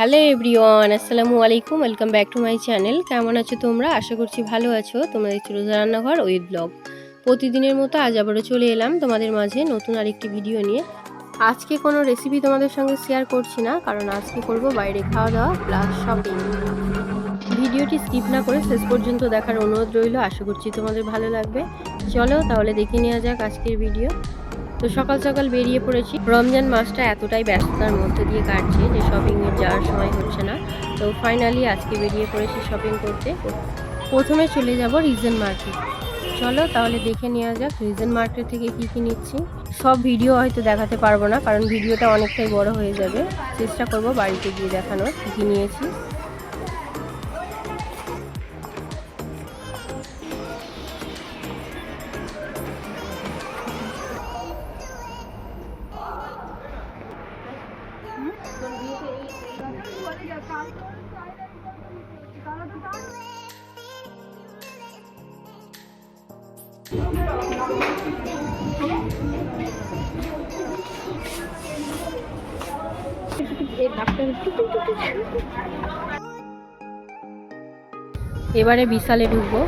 Hello everyone, আসসালামু আলাইকুম, welcome back to my channel. কেমন আছো তোমরা? আশা করছি ভালো আছো। তোমরা দেখছ রোজা রান্নাঘর উইথ ব্লগ। প্রতিদিনের মতো আজ আবারও চলে এলাম তোমাদের মাঝে নতুন আরেকটি ভিডিও নিয়ে। আজকে কোনো রেসিপি তোমাদের সঙ্গে শেয়ার করছি না, কারণ আজকে করব বাইরে খাওয়া দাওয়া প্লাস শপিং ভিডিওটি স্কিপ না করে শেষ পর্যন্ত দেখার অনুরোধ রইল। আশা করছি তোমাদের ভালো লাগবে। চলো তাহলে দেখে নেওয়া যাক আজকের ভিডিও তো সকাল সকাল বেরিয়ে পড়েছি। রমজান মাসটা এতটাই ব্যস্ততার মধ্যে দিয়ে কাটছে যে শপিংয়ে যাওয়ার সময় হচ্ছে না। তো ফাইনালি আজকে বেরিয়ে পড়েছি শপিং করতে। প্রথমে চলে যাব রিজন মার্কেট চলো তাহলে দেখে নেওয়া যাক রিজন মার্কেট থেকে কি কি নিচ্ছি। সব ভিডিও হয়তো দেখাতে পারব না, কারণ ভিডিওটা অনেকটাই বড় হয়ে যাবে। চেষ্টা করব বাড়িতে গিয়ে দেখানোর কী কী নিয়েছি। এবারে বিশালে ঢুকবো।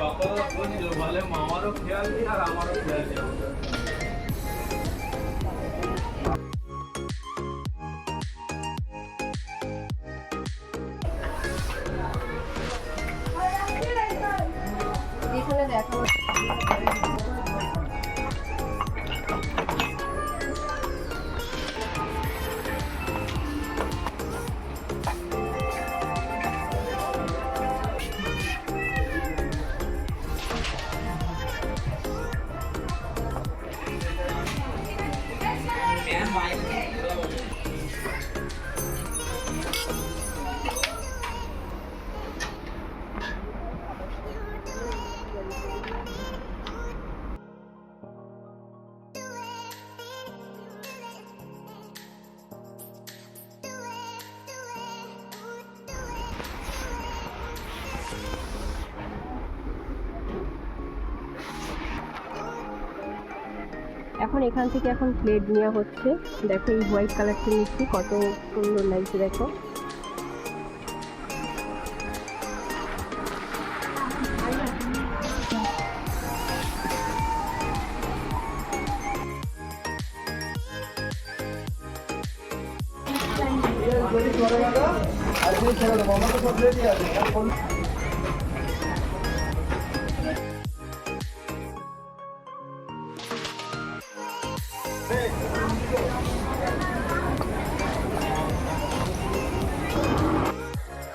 বাবা বলে মামারও খেয়াল নেই আর আমারও খেয়াল এখন থেকে এখন প্লেট নেওয়া হচ্ছে। দেখো এই হোয়াইট কালারটা নিচ্ছি কত সুন্দর লাগছে দেখো।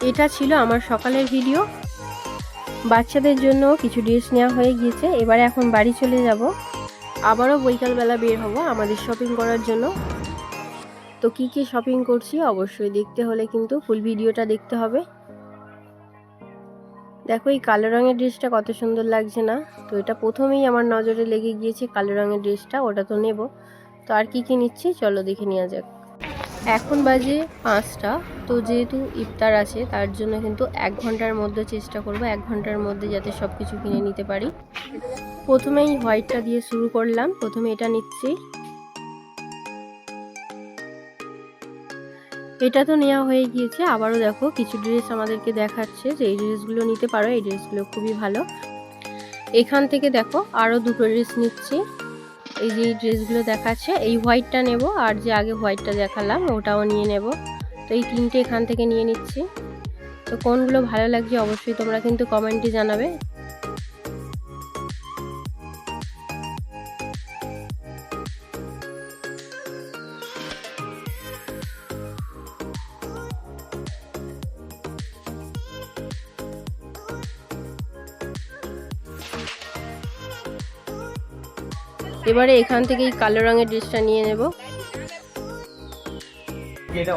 এটা ছিল আমার সকালের ভিডিও। বাচ্চাদের জন্য কিছু ড্রেস নেওয়া হয়ে গিয়েছে, এবারে এখন বাড়ি চলে যাব। আবারও বৈকালবেলা বের হব আমাদের শপিং করার জন্য। তো কি কি শপিং করছি অবশ্যই দেখতে হলে কিন্তু ফুল ভিডিওটা দেখতে হবে। দেখো এই কালো রঙের ড্রেসটা কত সুন্দর লাগছে না? তো এটা প্রথমেই আমার নজরে লেগে গিয়েছে কালো রঙের ড্রেসটা ওটা তো নেব। তো আর কি কি নিচ্ছি চলো দেখে নেওয়া যাক। এখন বাজে পাঁচটা, তো যেহেতু ইফতার আছে, তার জন্য কিন্তু এক ঘণ্টার মধ্যে চেষ্টা করব, এক ঘণ্টার মধ্যে যাতে সব কিছু কিনে নিতে পারি। প্রথমেই হোয়াইটটা দিয়ে শুরু করলাম, প্রথমে এটা নিচ্ছি। এটা তো নেওয়া হয়ে গিয়েছে, আবারও দেখো কিছু ড্রেস আমাদেরকে দেখাচ্ছে যে এই ড্রেসগুলো নিতে পারো, এই ড্রেসগুলো খুবই ভালো। এখান থেকে দেখো আরও দুটো ড্রেস নিচ্ছি। এই যে ড্রেসগুলো দেখাচ্ছে, এই হোয়াইটটা নেব আর যে আগে হোয়াইটটা দেখালাম ওটাও নিয়ে নেব। তো এই তিনটে এখান থেকে নিয়ে নিচ্ছি। তো কোনগুলো ভালো লাগছে অবশ্যই তোমরা কিন্তু কমেন্টে জানাবে। এবারে এখান থেকে এই কালো রঙের ড্রেসটা নিয়ে নেব। এটা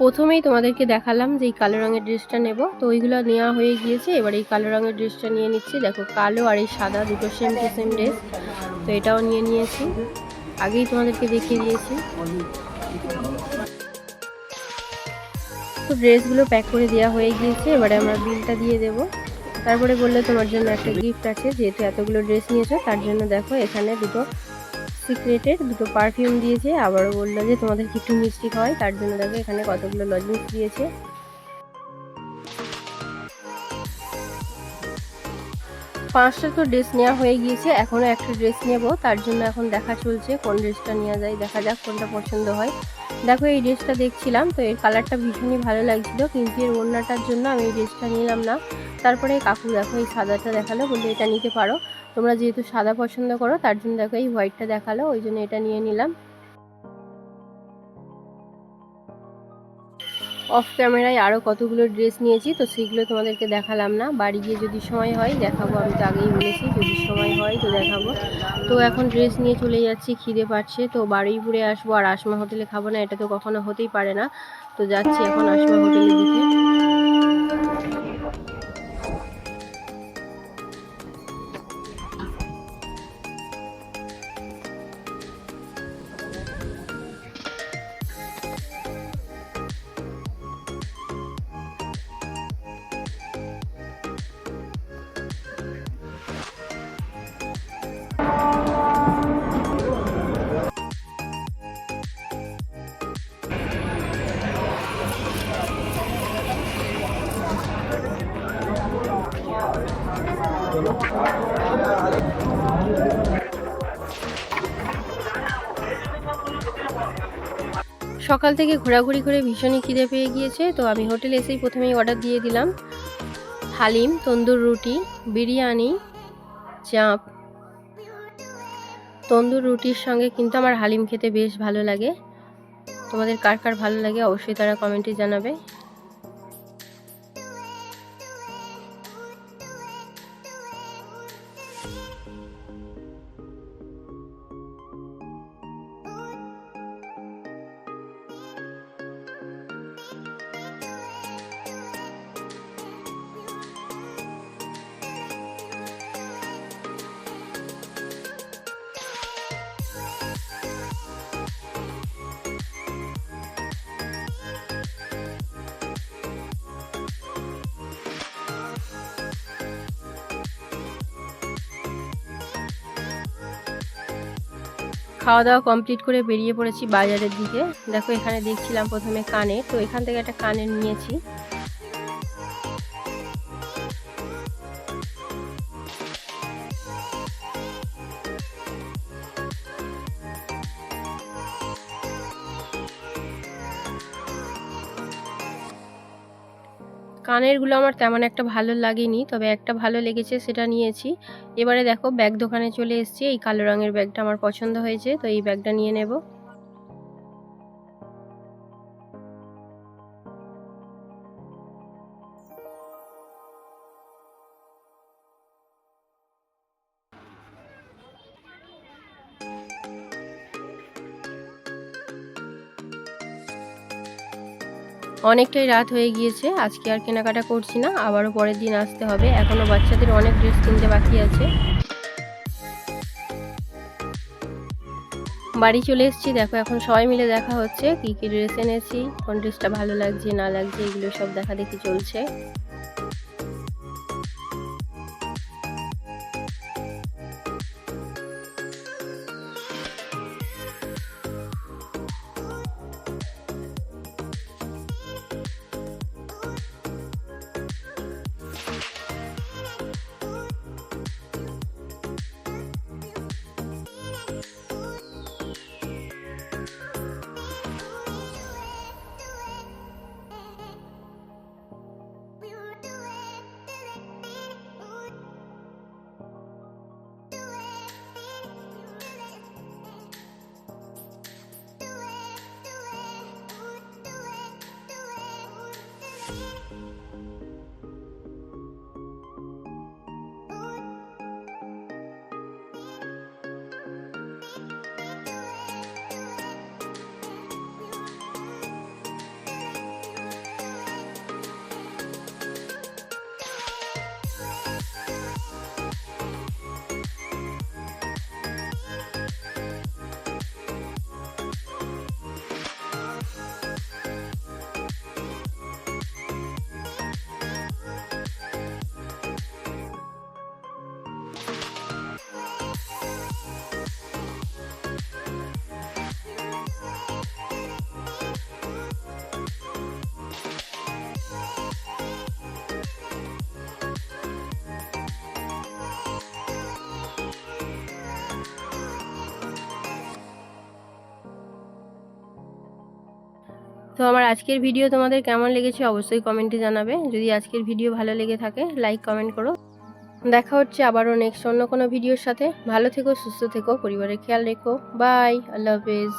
প্রথমেই তোমাদেরকে দেখালাম যে এই কালো রঙের ড্রেসটা নেব। তো ওইগুলো নেওয়া হয়ে গিয়েছে। এবার এই কালো রঙের ড্রেসটা নিয়ে নিচ্ছি। দেখো, কালো আর এই সাদা দুটো সেম টু সেম ড্রেস তো এটাও নিয়ে নিয়েছি। আগেই তোমাদেরকে দেখিয়ে দিয়েছি। তো ড্রেসগুলো প্যাক করে দেওয়া হয়ে গিয়েছে। এবারে আমরা বিলটা দিয়ে দেব। তারপরে বললে তোমার জন্য একটা গিফট আছে। যেহেতু এতগুলো ড্রেস নিয়েছো, তার জন্য দেখো এখানে দুটো সিক্রেটের দুটো পারফিউম দিয়েছে, আবারও বলল যে তোমাদের একটু মিষ্টি হয়, তার জন্য দেখো এখানে কতগুলো লজেন্স দিয়েছে। পাঁচটা তো ড্রেস নেওয়া হয়ে গিয়েছে, এখনও একটা ড্রেস নেব, তার জন্য এখন দেখা চলছে, কোন ড্রেসটা নেওয়া যায়, দেখা যাক কোনটা পছন্দ হয়। দেখো এই ড্রেসটা দেখছিলাম, তো এর কালারটা ভীষণই ভালো লাগছিল। কিন্তু এর ওড়নাটার জন্য আমি এই ড্রেসটা নিলাম না। তারপরে কাকু দেখো এই সাদাটা দেখাল, বললে এটা নিতে পারো। তোমরা যেহেতু সাদা পছন্দ করো, তার জন্য দেখো এই হোয়াইটটা দেখাল, ওই জন্য এটা নিয়ে নিলাম। অফ ক্যামেরায় আরও কতগুলো ড্রেস নিয়েছি, তো সেগুলো তোমাদেরকে দেখালাম না। বাড়ি গিয়ে যদি সময় হয়, দেখাবো। আমি তো আগেই বলেছি, যদি সময় হয় তো দেখাবো। তো এখন ড্রেস নিয়ে চলে যাচ্ছি, খিদে পাচ্ছে। তো বারুইপুরে আসব। আর আসমা হোটেলে খাব না, এটা তো কখনো হতেই পারে না। তো যাচ্ছি এখন আসমা হোটেলের দিকে। সকাল থেকে ঘোরাঘুরি করে ভীষণই খিদে পেয়ে গিয়েছে, তো আমি হোটেলে এসেই প্রথমেই অর্ডার দিয়ে দিলাম। হালিম, তন্দুর রুটি, বিরিয়ানি, চাপ। তন্দুর রুটির সঙ্গে কিন্তু আমার হালিম খেতে বেশ ভালো লাগে। তোমাদের কার কার ভালো লাগে অবশ্যই তারা কমেন্টে জানাবে। খাওয়া দাওয়া কমপ্লিট করে বেরিয়ে পড়েছি বাজারের দিকে। দেখো এখানে দেখছিলাম প্রথমে কানে তো এখান থেকে একটা কানের নিয়েছি। কানেরগুলো আমার তেমন একটা ভালো লাগেনি, তবে একটা ভালো লেগেছে সেটা নিয়েছি। এবারে দেখো, ব্যাগ দোকানে চলে এসেছি, এই কালো রঙের ব্যাগটা আমার পছন্দ হয়েছে, তো এই ব্যাগটা নিয়ে নেব। অনেকটাই রাত হয়ে গিয়েছে, আজকে আর কেনাকাটা করছি না, আবারও পরের দিন আসতে হবে। এখনও বাচ্চাদের অনেক ড্রেস কিনতে বাকি আছে। বাড়ি চলে এসেছি, দেখো এখন সবাই মিলে দেখা হচ্ছে, কি কি ড্রেস এনেছি, কোন ড্রেসটা ভালো লাগছে, না লাগছে, এগুলো সব দেখা দেখি চলছে। তো আমার আজকের ভিডিও তোমাদের কেমন লেগেছে অবশ্যই কমেন্টে জানাবে। যদি আজকের ভিডিও ভালো লেগে থাকে লাইক কমেন্ট করো। দেখা হচ্ছে আবারও নেক্সট অন্য কোনো ভিডিওর সাথে। ভালো থেকো, সুস্থ থেকো, পরিবারের খেয়াল রেখো। বাই আল্লাহ হাফেজ